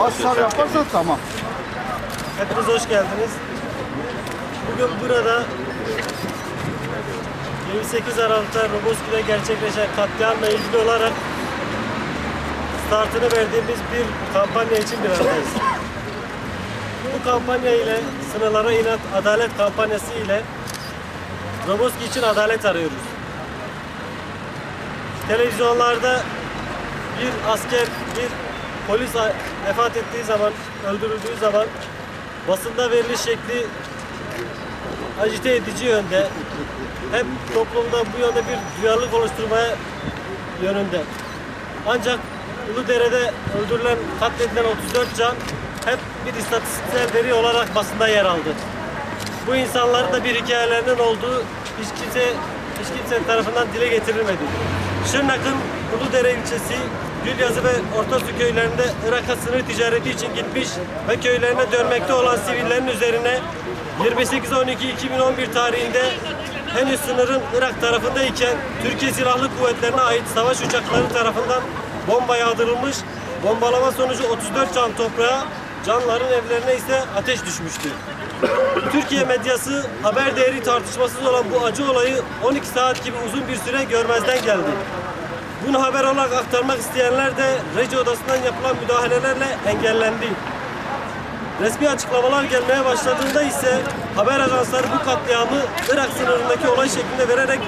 Asar yaparsan tamam. Hepiniz hoş geldiniz. Bugün burada 28 Aralık'ta Roboski'de gerçekleşen katliamla ilgili olarak startını verdiğimiz bir kampanya için bir aradayız. Bu kampanya ile sınırlara inat adalet kampanyası ile Roboski için adalet arıyoruz. Televizyonlarda bir asker, bir polis vefat ettiği zaman, öldürüldüğü zaman basında veriliş şekli acite edici yönde. Hep toplumda bu yönde bir duyarlılık oluşturmaya yönünde. Ancak Uludere'de öldürülen, katledilen 34 can hep bir istatistiksel veri olarak basında yer aldı. Bu insanların da bir hikayelerinin olduğu hiç kimse hiç kimse tarafından dile getirilmedi. Şırnak'ın Uludere ilçesi Gülyazı ve Ortasu köylerinde Irak'a sınır ticareti için gitmiş ve köylerine dönmekte olan sivillerin üzerine 28-12-2011 tarihinde henüz sınırın Irak tarafındayken Türkiye Silahlı Kuvvetlerine ait savaş uçakları tarafından bomba yağdırılmış. Bombalama sonucu 34 can toprağa, canların evlerine ise ateş düşmüştü. Türkiye medyası haber değeri tartışmasız olan bu acı olayı 12 saat gibi uzun bir süre görmezden geldi. Bunu haber olarak aktarmak isteyenler de reji odasından yapılan müdahalelerle engellendi. Resmi açıklamalar gelmeye başladığında ise haber ajansları bu katliamı Irak sınırındaki olay şeklinde vererek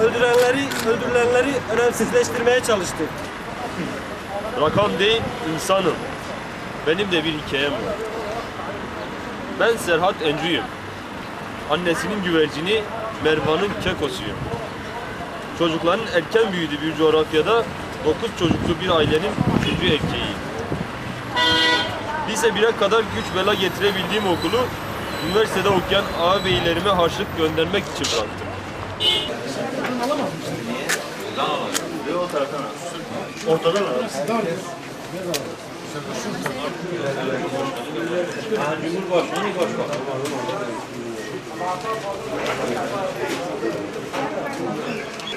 öldürenleri, öldürülenleri önemsizleştirmeye çalıştı. Rakam değil, insanım. Benim de bir hikayem var. Ben Serhat Encü'yüm. Annesinin güvercini, Mervan'ın kekosuyum. Çocukların erken büyüdüğü bir coğrafyada 9 çocuklu bir ailenin üçüncü erkeğiyim. Lise 1'e kadar güç bela getirebildiğim okulu üniversitede okuyan ağabeylerime harçlık göndermek için bıraktım.